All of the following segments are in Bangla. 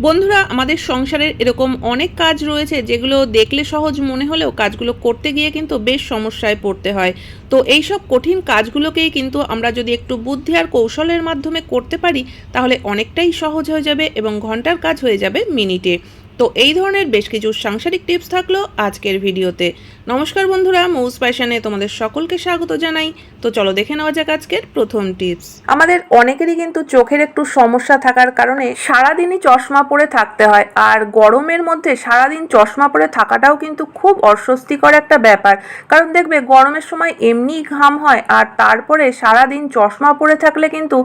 বন্ধুরা, আমাদের সংসারের এরকম অনেক কাজ রয়েছে যেগুলো দেখলে সহজ মনে হলেও কাজগুলো করতে গিয়ে কিন্তু বেশ সমস্যায় পড়তে হয়। তো এই সব কঠিন কাজগুলোকেই কিন্তু আমরা যদি একটু বুদ্ধি আর কৌশলের মাধ্যমে করতে পারি, তাহলে অনেকটাই সহজ হয়ে যাবে এবং ঘণ্টার কাজ হয়ে যাবে মিনিটে। তো এই ধরনের বেশ কিছু সাংসারিক টিপস থাকল আজকের ভিডিওতে। নমস্কার বন্ধুরা মৌস প্যাশনে তোমাদের সকলকে স্বাগত জানাই। তো চলো দেখে নেওয়া যাক আজকের প্রথম টিপস। আমাদের অনেকেরই কিন্তু চোখের একটু সমস্যা থাকার কারণে সারাদিনই চশমা পরে থাকতে হয়, আর গরমের মধ্যে সারাদিন চশমা পরে থাকাটাও কিন্তু খুব অস্বস্তিকর একটা ব্যাপার। কারণ দেখবে, গরমের সময় এমনি ঘাম হয়, আর তারপরে সারাদিন চশমা পরে থাকলে কিন্তু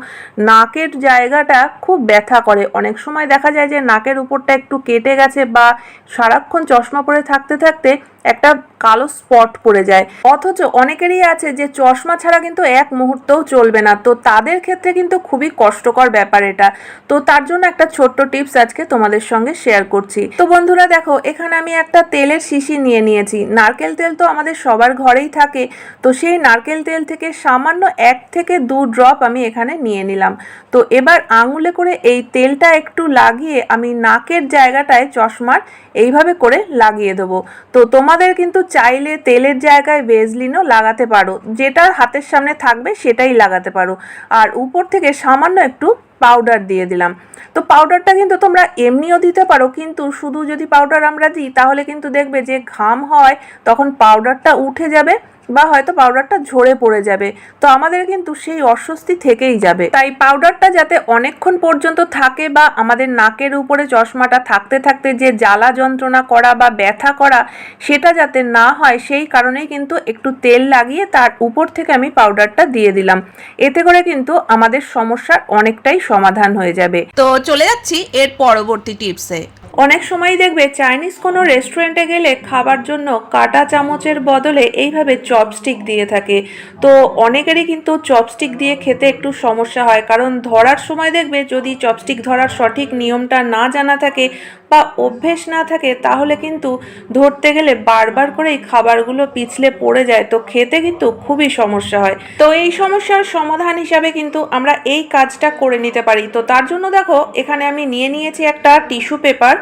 নাকের জায়গাটা খুব ব্যথা করে। অনেক সময় দেখা যায় যে নাকের উপরটা একটু কেটে গেছে বা সারাক্ষণ চশমা পরে থাকতে থাকতে একটা কালো স্পট পড়ে যায়। অথচ অনেকেরই আছে যে চশমা ছাড়া কিন্তু এক মুহূর্তও চলবে না। তো তাদের ক্ষেত্রে কিন্তু খুবই কষ্টকর ব্যাপার এটা। তো তার জন্য একটা ছোট্ট টিপস আজকে তোমাদের সঙ্গে শেয়ার করছি। তো বন্ধুরা দেখো, এখানে আমি একটা তেলের শিশি নিয়ে নিয়েছি। নারকেল তেল তো আমাদের সবার ঘরেই থাকে। তো সেই নারকেল তেল থেকে সামান্য এক থেকে দু ড্রপ আমি এখানে নিয়ে নিলাম। তো এবার আঙুলে করে এই তেলটা একটু লাগিয়ে আমি নাকের জায়গাটায় চশমার এইভাবে করে লাগিয়ে দেবো। তো তোমাদের কিন্তু চাইলে তেলের জায়গায় ভেজলিনও লাগাতে পারো। যেটা হাতের সামনে থাকবে সেটাই লাগাতে পারো। আর উপর থেকে সামান্য একটু পাউডার দিয়ে দিলাম। তো পাউডারটা কিন্তু তোমরা এমনিও দিতে পারো, কিন্তু শুধু যদি পাউডার আমরা দিই, তাহলে কিন্তু দেখবে যে ঘাম হয়, তখন পাউডারটা উঠে যাবে। বা হয়তো পাউডারটা ঝরে পড়ে যাবে। তো আমাদের কিন্তু সেই অস্বস্তি থেকেই যাবে। তাই পাউডারটা যাতে অনেকক্ষণ পর্যন্ত থাকে বা আমাদের নাকের উপরে চশমাটা থাকতে থাকতে যে জ্বালা যন্ত্রণা করা বা ব্যথা করা, সেটা যাতে না হয়, সেই কারণেই কিন্তু একটু তেল লাগিয়ে তার উপর থেকে আমি পাউডারটা দিয়ে দিলাম। এতে করে কিন্তু আমাদের সমস্যার অনেকটাই সমাধান হয়ে যাবে। তো চলে যাচ্ছি এর পরবর্তী টিপসে অনেক সময় দেখবে চাইনিজ কোনো রেস্টুরেন্টে গেলে খাবার জন্য কাটা চামচের বদলে এইভাবে চপস্টিক দিয়ে থাকে। তো অনেকেরই কিন্তু চপস্টিক দিয়ে খেতে একটু সমস্যা হয়, কারণ ধরার সময় দেখবে যদি চপস্টিক ধরার সঠিক নিয়মটা না জানা থাকে বা অভ্যেস না থাকে, তাহলে কিন্তু ধরতে গেলে বারবার করে এই খাবারগুলো পিছলে পড়ে যায়। তো খেতে কিন্তু খুবই সমস্যা হয়। তো এই সমস্যার সমাধান হিসাবে কিন্তু আমরা এই কাজটা করে নিতে পারি। তো তার জন্য দেখো, এখানে আমি নিয়ে নিয়েছি একটা টিস্যু পেপার।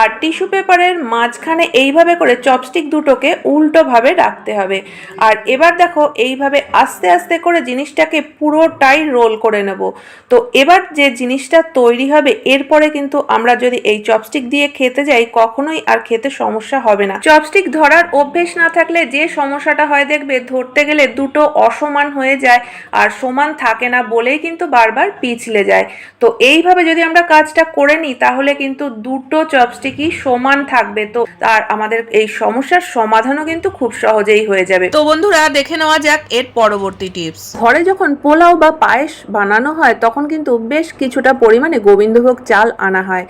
আর টিস্যু পেপারের মাঝখানে এইভাবে করে চপস্টিক দুটোকে উল্টোভাবে রাখতে হবে। আর এবার দেখো এইভাবে আস্তে আস্তে করে জিনিসটাকে পুরোটাই রোল করে নেব। তো এবার যে জিনিসটা তৈরি হবে, এরপরে কিন্তু আমরা যদি এই চপস্টিক দিয়ে খেতে যাই, কখনোই আর খেতে সমস্যা হবে না। চপস্টিক ধরার অভ্যেস না থাকলে যে সমস্যাটা হয় দেখবে, ধরতে গেলে দুটো অসমান হয়ে যায় আর সমান থাকে না বলেই কিন্তু বারবার পিছলে যায়। তো এইভাবে যদি আমরা কাজটা করে নিই, তাহলে কিন্তু দুটো চপস্টিকই সমান থাকবে তো আর আমাদের এই সমস্যার সমাধানও কিন্তু খুব সহজেই হয়ে যাবে। তো বন্ধুরা দেখে নেওয়া যাক এর পরবর্তী টিপস ঘরে যখন পোলাও বা পায়েস বানানো হয় তখন কিন্তু বেশ কিছুটা পরিমাণে গোবিন্দভোগ চাল আনা হয়।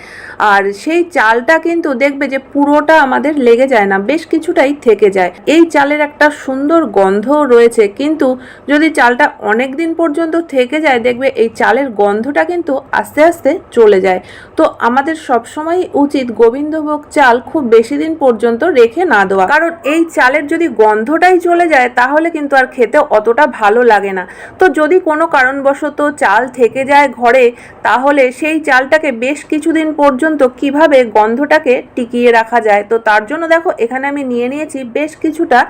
আর সেই চালটা কিন্তু দেখবে যে পুরোটা আমাদের লেগে যায় না বেশ কিছুটাই থেকে যায়। এই চালের একটা সুন্দর গন্ধ রয়েছে কিন্তু যদি চালটা অনেক দিন পর্যন্ত থেকে যায় দেখবে এই চালের গন্ধটা কিন্তু আস্তে আস্তে চলে যায়। তো আমাদের সবসময় উচিত গোবিন্দভোগ চাল খুব বেশি দিন পর্যন্ত রেখে না দেওয়া। কারণ এই চালের যদি গন্ধটাই চলে যায়, তাহলে কিন্তু আর খেতে অতটা ভালো লাগে না। তো যদি কোনো কারণবশত চাল থেকে যায় ঘরে, তাহলে সেই চালটাকে বেশ কিছুদিন পর্যন্ত কীভাবে গন্ধটাকে টিকিয়ে রাখা যায়? তো তার জন্য দেখো, এখানে আমি নিয়ে নিয়েছি বেশ কিছুটা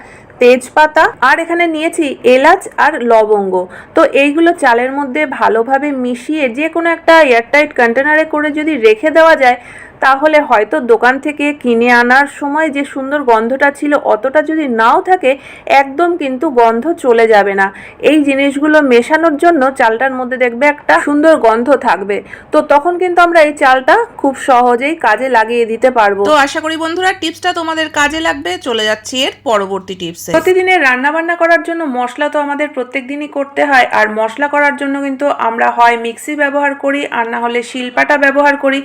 তেজপাতা, আর এখানে নিয়েছি এলাচ আর লবঙ্গ। তো এইগুলো চালের মধ্যে ভালোভাবে মিশিয়ে যে কোনো একটা এয়ারটাইট কন্টেনারে করে যদি রেখে দেওয়া যায় তাহলে হয়তো দোকান থেকে কিনে আনার সময় যে সুন্দর গন্ধটা ছিল অতটা যদি নাও থাকে একদম কিন্তু গন্ধ চলে যাবে না। এই জিনিসগুলো মেশানোর জন্য চালটার মধ্যে দেখবে একটা সুন্দর গন্ধ থাকবে। তো তখন কিন্তু আমরা এই চালটা খুব সহজেই কাজে লাগিয়ে দিতে পারব। তো আশা করি বন্ধুরা টিপসটা তোমাদের কাজে লাগবে। চলে যাচ্ছি এর পরবর্তী টিপসে। প্রতিদিনের রান্না বান্না করার জন্য মশলা তো আমাদের প্রত্যেক দিনই করতে হয় আর মশলা করার জন্য কিন্তু আমরা হয় মিক্সি ব্যবহার করি আর না হলে শিলপাটা ব্যবহার করি।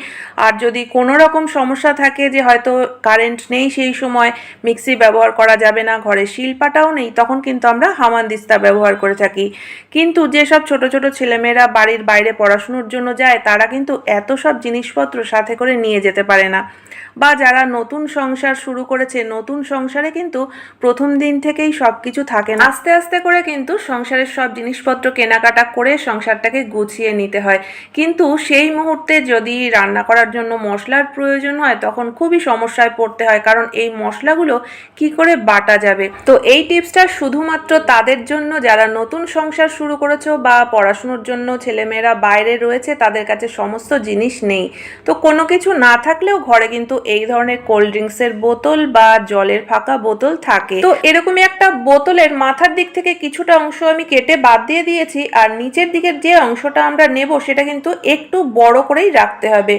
আর যদি কোনো রকম সমস্যা থাকে যে হয়তো কারেন্ট নেই সেই সময় মিক্সি ব্যবহার করা যাবে না, ঘরে শিলপাটাও নেই, তখন কিন্তু আমরা হামানদিস্তা ব্যবহার করে থাকি। কিন্তু যেসব ছোট ছোট ছেলেমেয়েরা বাড়ির বাইরে পড়াশুনোর জন্য যায়, তারা কিন্তু এত সব জিনিসপত্র সাথে করে নিয়ে যেতে পারে না। বা যারা নতুন সংসার শুরু করেছে, নতুন সংসারে কিন্তু প্রথম দিন থেকেই সব কিছু থাকে না। আস্তে আস্তে করে কিন্তু সংসারের সব জিনিসপত্র কেনাকাটা করে সংসারটাকে গুছিয়ে নিতে হয়। কিন্তু সেই মুহূর্তে যদি রান্না করার জন্য মশলা মশলার প্রয়োজন হয়, তখন খুবই সমস্যায় পড়তে হয়, কারণ এই মশলাগুলো কি করে বাটা যাবে? তো এই টিপসটা শুধুমাত্র তাদের জন্য, যারা নতুন সংসার শুরু করেছ বা পড়াশুনোর জন্য ছেলেমেয়েরা বাইরে রয়েছে, তাদের কাছে সমস্ত জিনিস নেই। তো কোনো কিছু না থাকলেও ঘরে কিন্তু এই ধরনের কোল্ড ড্রিঙ্কসের বোতল বা জলের ফাঁকা বোতল থাকে। তো এরকমই একটা বোতলের মাথার দিক থেকে কিছুটা অংশ আমি কেটে বাদ দিয়ে দিয়েছি, আর নিচের দিকের যে অংশটা আমরা নেব, সেটা কিন্তু একটু বড় করেই রাখতে হবে।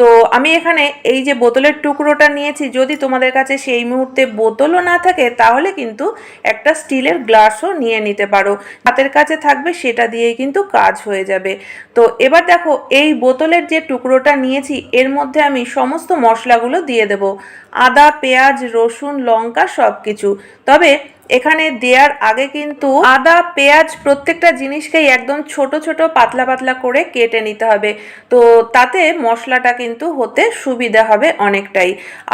তো আমি এখানে এই যে বোতলের টুকরোটা নিয়েছি, যদি তোমাদের কাছে সেই মুহূর্তে বোতলও না থাকে, তাহলে কিন্তু একটা স্টিলের গ্লাসও নিয়ে নিতে পারো। হাতের কাছে থাকবে, সেটা দিয়েই কিন্তু কাজ হয়ে যাবে। তো এবার দেখো, এই বোতলের যে টুকরোটা নিয়েছি, এর মধ্যে আমি সমস্ত মশলাগুলো দিয়ে দেব। আদা, পেঁয়াজ, রসুন, লঙ্কা সব কিছু তবে এখানে দেওয়ার আগে কিন্তু আদা, পেঁয়াজ প্রত্যেকটা জিনিসকেই একদম ছোট ছোট, পাতলা পাতলা করে কেটে নিতে হবে। তো তাতে মশলাটা কিন্তু হতে সুবিধা হবে অনেকটাই।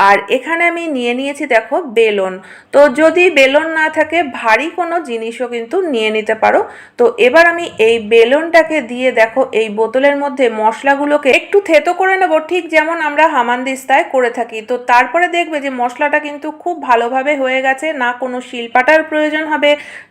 আর এখানে আমি নিয়ে নিয়েছি দেখো বেলন। তো যদি বেলন না থাকে, ভারী কোনো জিনিসও কিন্তু নিয়ে নিতে পারো। তো এবার আমি এই বেলনটাকে দিয়ে দেখো এই বোতলের মধ্যে মশলাগুলোকে একটু থেতো করে নেব, ঠিক যেমন আমরা হামানদিস্তায় করে থাকি। তো তারপরে দেখবে যে মশলাটা কিন্তু খুব ভালোভাবে হয়ে গেছে, না কোনো শিলপাটার প্রয়োজন হবে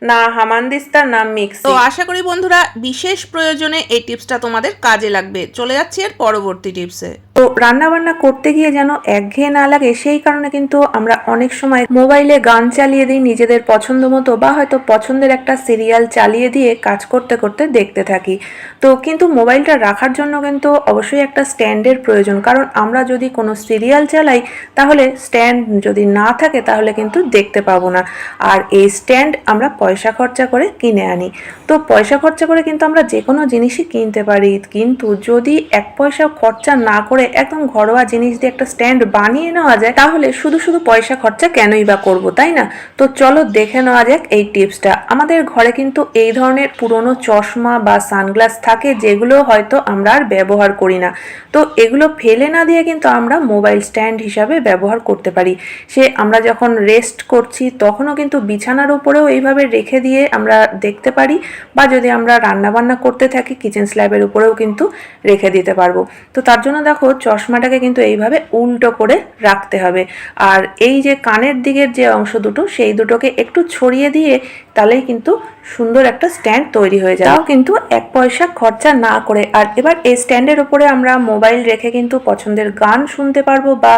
না হামানদিস্তা না মিক্স। তো আশা করি বন্ধুরা বিশেষ প্রয়োজনে এই টিপসটা তোমাদের কাজে লাগবে। চলে যাচ্ছি এর পরবর্তী টিপসে। তো রান্না বান্না করতে গিয়ে যেন একঘেয়ে না লাগে সেই কারণে কিন্তু আমরা অনেক সময় মোবাইলে গান চালিয়ে দিই নিজেদের পছন্দ মতো বা হয়তো পছন্দের একটা সিরিয়াল চালিয়ে দিয়ে কাজ করতে করতে দেখতে থাকি। তো কিন্তু মোবাইলটা রাখার জন্য কিন্তু অবশ্যই একটা স্ট্যান্ডের প্রয়োজন কারণ আমরা যদি কোনো সিরিয়াল চালাই তাহলে স্ট্যান্ড যদি না থাকে তাহলে কিন্তু দেখতে পাবো না। আর এই স্ট্যান্ড আমরা পয়সা খরচা করে কিনে আনি। তো পয়সা খরচা করে কিন্তু আমরা যে কোনো জিনিসই কিনতে পারি। কিন্তু যদি এক পয়সা খরচা না করে একদম ঘরোয়া জিনিস দিয়ে একটা স্ট্যান্ড বানিয়ে নেওয়া যায়, তাহলে শুধু শুধু পয়সা খরচা কেনই বা করব, তাই না? তো চলো দেখে নেওয়া যাক এই টিপসটা। আমাদের ঘরে কিন্তু এই ধরনের পুরনো চশমা বা সানগ্লাস থাকে, যেগুলো হয়তো আমরা আর ব্যবহার করি না। তো এগুলো ফেলে না দিয়ে কিন্তু আমরা মোবাইল স্ট্যান্ড হিসাবে ব্যবহার করতে পারি। সে আমরা যখন রেস্ট করছি, তখনও কিন্তু বিছানার উপরেও এইভাবে রেখে দিয়ে আমরা দেখতে পারি বা যদি আমরা রান্নাবান্না করতে থাকি কিচেন স্ল্যাবের উপরেও কিন্তু রেখে দিতে পারব। তো তার জন্য দেখো চশমাটাকে কিন্তু এইভাবে উল্টো করে রাখতে হবে। আর এই যে কানের দিকের যে অংশ দুটো, সেই দুটোকে একটু ছড়িয়ে দিয়ে তাহলেই কিন্তু সুন্দর একটা স্ট্যান্ড তৈরি হয়ে যায় তাও কিন্তু এক পয়সা খরচা না করে আর এবার এই স্ট্যান্ডের উপরে আমরা মোবাইল রেখে কিন্তু পছন্দের গান শুনতে পারব বা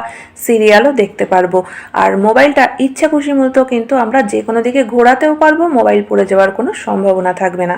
সিরিয়ালও দেখতে পারব। আর মোবাইলটা ইচ্ছা খুশি মতো কিন্তু আমরা যে কোনো দিকে ঘোরাতেও পারব মোবাইল পড়ে যাওয়ার কোনো সম্ভাবনা থাকবে না।